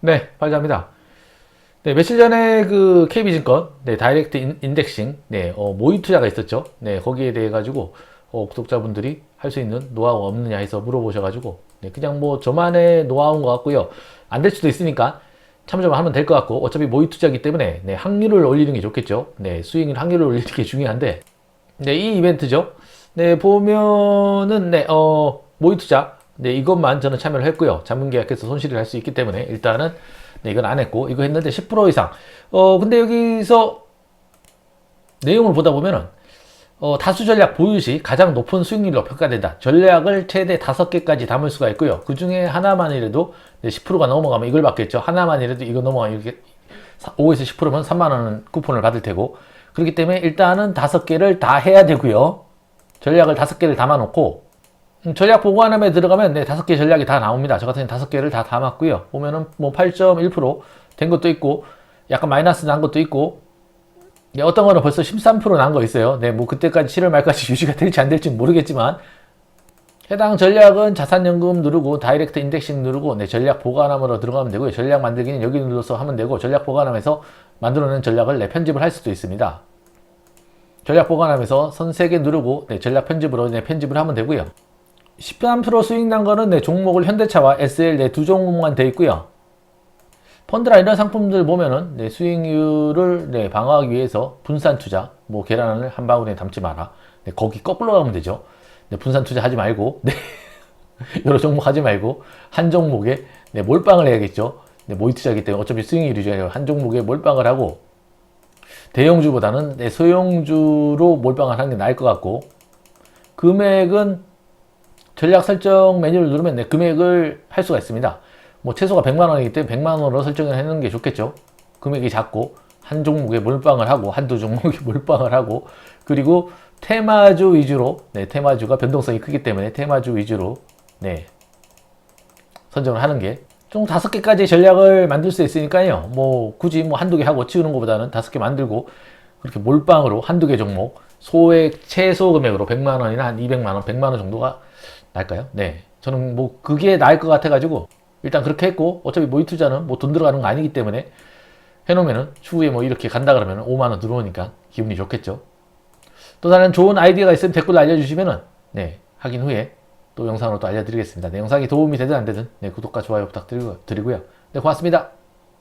네, 발자입니다. 네, 며칠 전에 그 KB증권, 네, 다이렉트 인- 인덱싱, 네, 어, 모의 투자가 있었죠. 네, 거기에 대해 가지고, 어, 구독자분들이 할 수 있는 노하우 없느냐 해서 물어보셔가지고, 네, 그냥 뭐 저만의 노하우인 것 같고요. 안 될 수도 있으니까 참조 좀 하면 될 것 같고, 어차피 모의 투자이기 때문에, 네, 확률을 올리는 게 좋겠죠. 네, 수익률 확률을 올리는 게 중요한데, 네, 이 이벤트죠. 네, 보면은, 네, 어, 모의 투자, 네, 이것만 저는 참여를 했고요. 자문 계약해서 손실을 할 수 있기 때문에, 일단은, 네, 이건 안 했고, 이거 했는데 10% 이상. 어, 근데 여기서 내용을 보다 보면은, 어, 다수 전략 보유 시 가장 높은 수익률로 평가된다. 전략을 최대 5개까지 담을 수가 있고요. 그 중에 하나만이라도 10%가 넘어가면 이걸 받겠죠. 하나만이라도 이거 넘어가면 이렇게 5에서 10%면 3만원 쿠폰을 받을 테고. 그렇기 때문에 일단은 5개를 다 해야 되고요. 전략을 5개를 담아놓고, 음, 전략 보관함에 들어가면 네, 5개 전략이 다 나옵니다. 저 같은 경우는 5개를 다 담았고요. 보면은 뭐 8.1%된 것도 있고, 약간 마이너스 난 것도 있고, 네, 어떤 거는 벌써 13%난 거 있어요. 네, 뭐 그때까지 7월 말까지 유지가 될지 안 될지 모르겠지만 해당 전략은 자산연금 누르고 다이렉트 인덱싱 누르고 네, 전략 보관함으로 들어가면 되고요. 전략 만들기는 여기 눌러서 하면 되고 전략 보관함에서 만들어낸 전략을 네, 편집을 할 수도 있습니다. 전략 보관함에서 선 3개 누르고 네, 전략 편집으로 네, 편집을 하면 되고요. 13% 수익 난 거는 네, 종목을 현대차와 SL 네, 두 종목만 돼 있고요. 펀드나 이런 상품들 보면은 네, 수익률을 네, 방어하기 위해서 분산 투자, 뭐 계란을 한 바구니에 담지 마라. 네, 거기 거꾸로 가면 되죠. 네, 분산 투자 하지 말고, 네, 여러 종목 하지 말고 한 종목에 네, 몰빵을 해야겠죠. 네, 모의 투자이기 때문에 어차피 수익률이 중요해요. 한 종목에 몰빵을 하고 대형주보다는 네, 소형주로 몰빵을 하는 게 나을 것 같고 금액은 전략 설정 메뉴를 누르면 네, 금액을 할 수가 있습니다. 뭐 최소가 100만 원이기 때문에 100만 원으로 설정을 해놓는 게 좋겠죠. 금액이 작고 한 종목에 몰빵을 하고 한두 종목에 몰빵을 하고 그리고 테마주 위주로 네, 테마주가 변동성이 크기 때문에 테마주 위주로 네, 선정을 하는 게 총 다섯 개까지 전략을 만들 수 있으니까요. 뭐 굳이 뭐 한두 개 하고 치우는 것보다는 다섯 개 만들고 그렇게 몰빵으로 한두 개 종목 소액 최소 금액으로 100만 원이나 한 200만 원, 100만 원 정도가 날까요? 네. 저는 뭐 그게 나을 것 같아 가지고 일단 그렇게 했고 어차피 모의 투자는 뭐 돈 들어가는 거 아니기 때문에 해 놓으면은 추후에 뭐 이렇게 간다 그러면 5만 원 들어오니까 기분이 좋겠죠. 또 다른 좋은 아이디어가 있으면 댓글로 알려 주시면은 네 확인 후에 또 영상으로 또 알려드리겠습니다. 네, 영상이 도움이 되든 안 되든 네, 구독과 좋아요 부탁드리고요. 네, 고맙습니다.